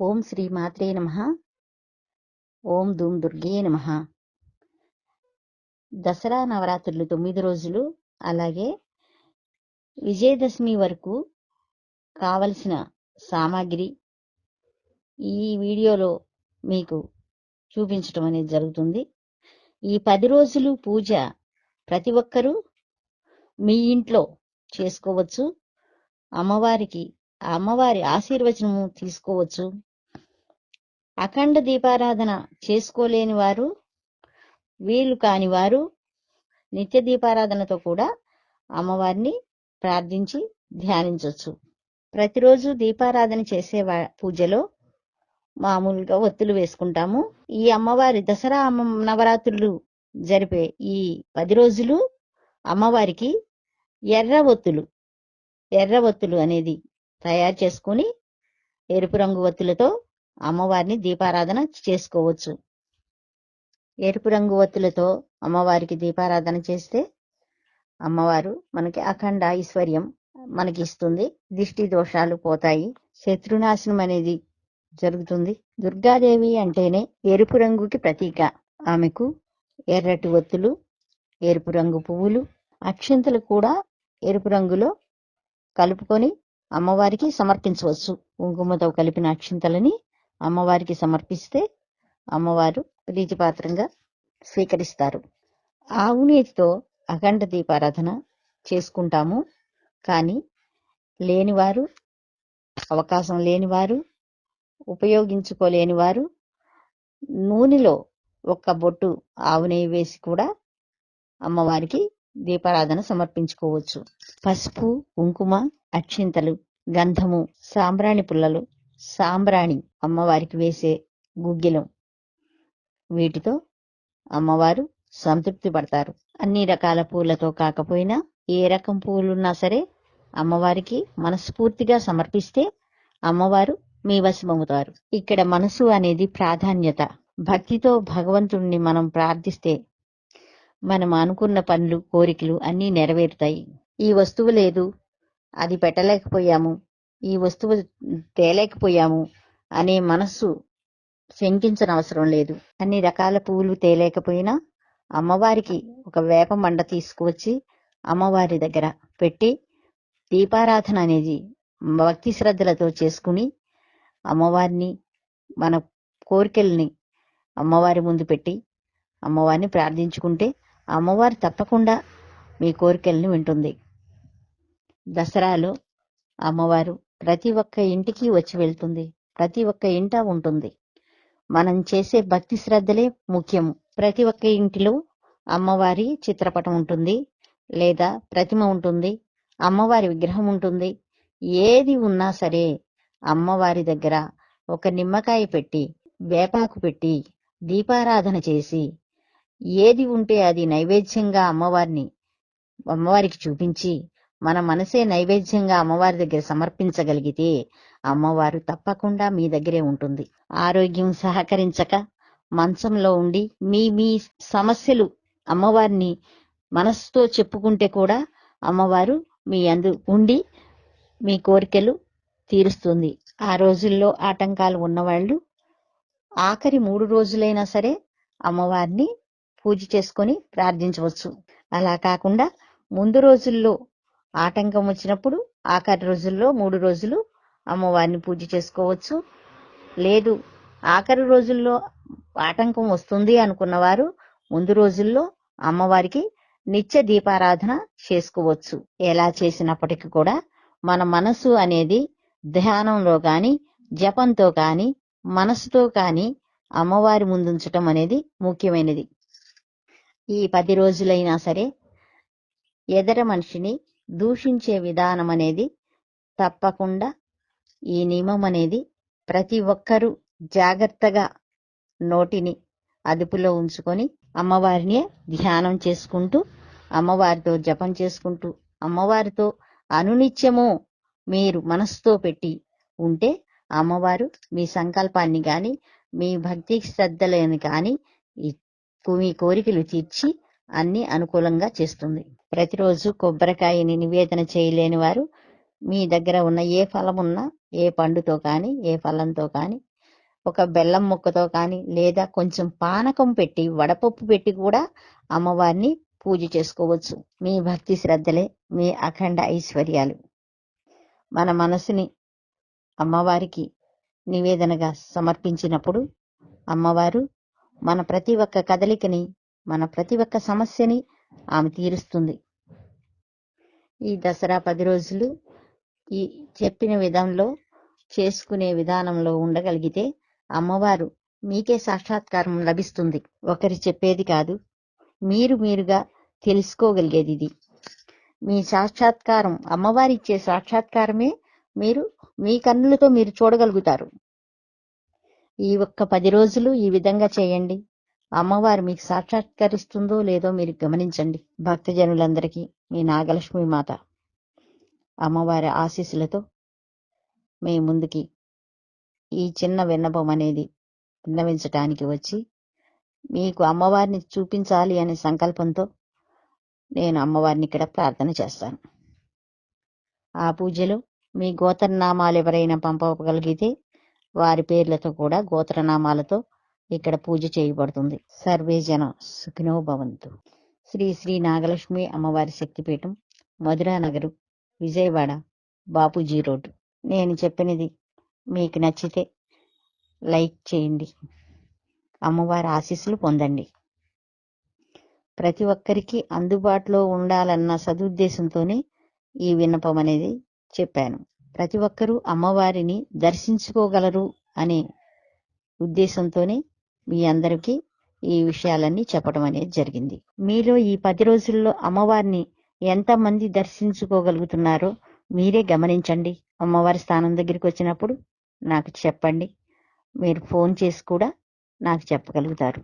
ఓం శ్రీ మాత్రే నమ. ఓం ధూమ్ దుర్గే నమ. దసరా నవరాత్రులు తొమ్మిది రోజులు అలాగే విజయదశమి వరకు కావలసిన సామాగ్రి ఈ వీడియోలో మీకు చూపించడం అనేది జరుగుతుంది. ఈ పది రోజులు పూజ ప్రతి ఒక్కరూ మీ ఇంట్లో చేసుకోవచ్చు. అమ్మవారికి ఆ అమ్మవారి ఆశీర్వచనము తీసుకోవచ్చు. అఖండ దీపారాధన చేసుకోలేని వారు వీలు కాని వారు నిత్య దీపారాధనతో కూడా అమ్మవారిని ప్రార్థించి ధ్యానించవచ్చు ప్రతిరోజు దీపారాధన చేసే వా- పూజలో మామూలుగా ఒత్తులు వేసుకుంటాము. ఈ అమ్మవారి దసరా అమ్మ నవరాత్రులు జరిపే ఈ పది రోజులు అమ్మవారికి ఎర్ర ఒత్తులు ఎర్ర ఒత్తులు అనేది తయారు చేసుకుని ఎరుపు రంగు ఒత్తులతో అమ్మవారిని దీపారాధన చేసుకోవచ్చు. ఎరుపు రంగు ఒత్తులతో అమ్మవారికి దీపారాధన చేస్తే అమ్మవారు మనకి అఖండ ఐశ్వర్యం మనకి ఇస్తుంది దిష్టి దోషాలు పోతాయి. శత్రునాశనం అనేది జరుగుతుంది. దుర్గాదేవి అంటేనే ఎరుపు రంగుకి ప్రతీక. ఆమెకు ఎర్రటి ఒత్తులు ఎరుపు రంగు పువ్వులు అక్షంతలు కూడా ఎరుపు రంగులో కలుపుకొని అమ్మవారికి సమర్పించవచ్చు. కుంకుమతో కలిపిన అక్షింతలని అమ్మవారికి సమర్పిస్తే అమ్మవారు ప్రీతిపాత్రంగా స్వీకరిస్తారు. ఆవు నేతితో అఖండ దీపారాధన చేసుకుంటాము. కానీ లేనివారు అవకాశం లేనివారు ఉపయోగించుకోలేని వారు నూనెలో ఒక్క బొట్టు ఆవు నెయ్యి వేసి కూడా అమ్మవారికి దీపారాధన సమర్పించుకోవచ్చు. పసుపు కుంకుమ అక్షింతలు గంధము సాంబ్రాణి పుల్లలు సాంబ్రాణి అమ్మవారికి వేసే గుగ్గిలం. వీటితో అమ్మవారు సంతృప్తి పడతారు. అన్ని రకాల పూలతో కాకపోయినా ఏ రకం పూలున్నా సరే అమ్మవారికి మనస్ఫూర్తిగా సమర్పిస్తే అమ్మవారు మీ వశమవుతారు. ఇక్కడ మనసు అనేది ప్రాధాన్యత. భక్తితో భగవంతుణ్ణి మనం ప్రార్థిస్తే మనం అనుకున్న పనులు కోరికలు అన్నీ నెరవేరుతాయి. ఈ వస్తువు లేదు. అది పెట్టలేకపోయాము. ఈ వస్తువు తేలేకపోయాము అనే మనస్సు శంకించనవసరం లేదు. అన్ని రకాల పువ్వులు తేలేకపోయినా అమ్మవారికి ఒక వేప మండ తీసుకువచ్చి అమ్మవారి దగ్గర పెట్టి దీపారాధన అనేది భక్తి శ్రద్ధలతో చేసుకుని అమ్మవారిని మన కోరికల్ని అమ్మవారి ముందు పెట్టి అమ్మవారిని ప్రార్థించుకుంటే అమ్మవారు తప్పకుండా మీ కోరికల్ని వింటుంది. దసరాలో అమ్మవారు ప్రతి ఒక్క ఇంటికి వచ్చి వెళ్తుంది. ప్రతి ఒక్క ఇంట ఉంటుంది. మనం చేసే భక్తి శ్రద్ధలే ముఖ్యము. ప్రతి ఒక్క ఇంటిలో అమ్మవారి చిత్రపటం ఉంటుంది. లేదా ప్రతిమ ఉంటుంది. అమ్మవారి విగ్రహం ఉంటుంది. ఏది ఉన్నా సరే అమ్మవారి దగ్గర ఒక నిమ్మకాయ పెట్టి వేపాకు పెట్టి దీపారాధన చేసి ఏది ఉంటే అది నైవేద్యంగా అమ్మవారిని అమ్మవారికి చూపించి మన మనసే నైవేద్యంగా అమ్మవారి దగ్గర సమర్పించగలిగితే అమ్మవారు తప్పకుండా మీ దగ్గరే ఉంటుంది. ఆరోగ్యం సహకరించక మంచంలో ఉండి మీ మీ సమస్యలు అమ్మవారిని మనస్సుతో చెప్పుకుంటే కూడా అమ్మవారు మీ అందు ఉండి మీ కోరికలు తీరుస్తుంది. ఆ రోజుల్లో ఆటంకాలు ఉన్నవాళ్ళు ఆఖరి మూడు రోజులైనా సరే అమ్మవారిని పూజ చేసుకొని ప్రార్థించవచ్చు. అలా కాకుండా ముందు రోజుల్లో ఆటంకం వచ్చినప్పుడు ఆఖరి రోజుల్లో మూడు రోజులు అమ్మవారిని పూజ చేసుకోవచ్చు. లేదు ఆఖరి రోజుల్లో ఆటంకం వస్తుంది అనుకున్నవారు ముందు రోజుల్లో అమ్మవారికి నిత్య దీపారాధన చేసుకోవచ్చు. ఎలా చేసినప్పటికీ కూడా మన మనసు అనేది ధ్యానంలో గాని జపంతో కాని మనసుతో కాని అమ్మవారి ముందుంచటం అనేది ముఖ్యమైనది. ఈ పది రోజులైనా సరే ఎదర మనిషిని దూషించే విధానం అనేది తప్పకుండా ఈ నియమం అనేది ప్రతి ఒక్కరూ జాగ్రత్తగా నోటిని అదుపులో ఉంచుకొని అమ్మవారిని ధ్యానం చేసుకుంటూ అమ్మవారితో జపం చేసుకుంటూ అమ్మవారితో అనునిత్యము మీరు మనసుతో పెట్టి ఉంటే అమ్మవారు మీ సంకల్పాన్ని గాని మీ భక్తి శ్రద్ధలను కానీ మీ కోరికలు తీర్చి అన్ని అనుకూలంగా చేస్తుంది. ప్రతిరోజు కొబ్బరికాయని నివేదన చేయలేని వారు మీ దగ్గర ఉన్న ఏ ఫలం ఉన్నా ఏ పండుతో కానీ ఏ ఫలంతో కానీ ఒక బెల్లం ముక్కతో కానీ లేదా కొంచెం పానకం పెట్టి వడపప్పు పెట్టి కూడా అమ్మవారిని పూజ చేసుకోవచ్చు. మీ భక్తి శ్రద్ధలే మీ అఖండ ఐశ్వర్యాలు. మన మనసుని అమ్మవారికి నివేదనగా సమర్పించినప్పుడు అమ్మవారు మన ప్రతి ఒక్క కదలికని మన ప్రతి ఒక్క సమస్యని ఆమె తీరుస్తుంది. ఈ దసరా పది రోజులు ఈ చెప్పిన విధంలో చేసుకునే విధానంలో ఉండగలిగితే అమ్మవారు మీకే సాక్షాత్కారం లభిస్తుంది. ఒకరి చెప్పేది కాదు. మీరు మీరుగా తెలుసుకోగలిగేది ఇది. మీ సాక్షాత్కారం అమ్మవారి ఇచ్చే సాక్షాత్కారమే మీరు మీ కన్నులతో మీరు చూడగలుగుతారు. ఈ ఒక్క పది రోజులు ఈ విధంగా చేయండి. అమ్మవారు మీకు సాక్షాత్కరిస్తుందో లేదో మీరు గమనించండి. భక్తజనులందరికీ మీ నాగలక్ష్మి మాత అమ్మవారి ఆశీస్సులతో మీ ముందుకి ఈ చిన్న విన్నపం అనేది విన్నవించటానికి వచ్చి మీకు అమ్మవారిని చూపించాలి అనే సంకల్పంతో నేను అమ్మవారిని ఇక్కడ ప్రార్థన చేస్తాను. ఆ పూజలో మీ గోత్రనామాలు ఎవరైనా పంపగలిగితే వారి పేర్లతో కూడా గోత్రనామాలతో ఇక్కడ పూజ చేయబడుతుంది. సర్వే జన సుఖినో భవంతు. శ్రీ శ్రీ నాగలక్ష్మి అమ్మవారి శక్తిపీఠం మధురానగరు విజయవాడ బాపూజీ రోడ్డు. నేను చెప్పినది మీకు నచ్చితే లైక్ చేయండి. అమ్మవారి ఆశీస్సులు పొందండి. ప్రతి ఒక్కరికి అందుబాటులో ఉండాలన్న సదుద్దేశంతోనే ఈ విన్నపం అనేది చెప్పాను. ప్రతి ఒక్కరూ అమ్మవారిని దర్శించుకోగలరు అనే ఉద్దేశంతోనే మీ అందరికీ ఈ విషయాలన్నీ చెప్పడం అనేది జరిగింది. మీలో ఈ పది రోజుల్లో అమ్మవారిని ఎంతమంది దర్శించుకోగలుగుతున్నారో మీరే గమనించండి. అమ్మవారి స్థానం దగ్గరికి వచ్చినప్పుడు నాకు చెప్పండి. మీరు ఫోన్ చేసి కూడా నాకు చెప్పగలుగుతారు.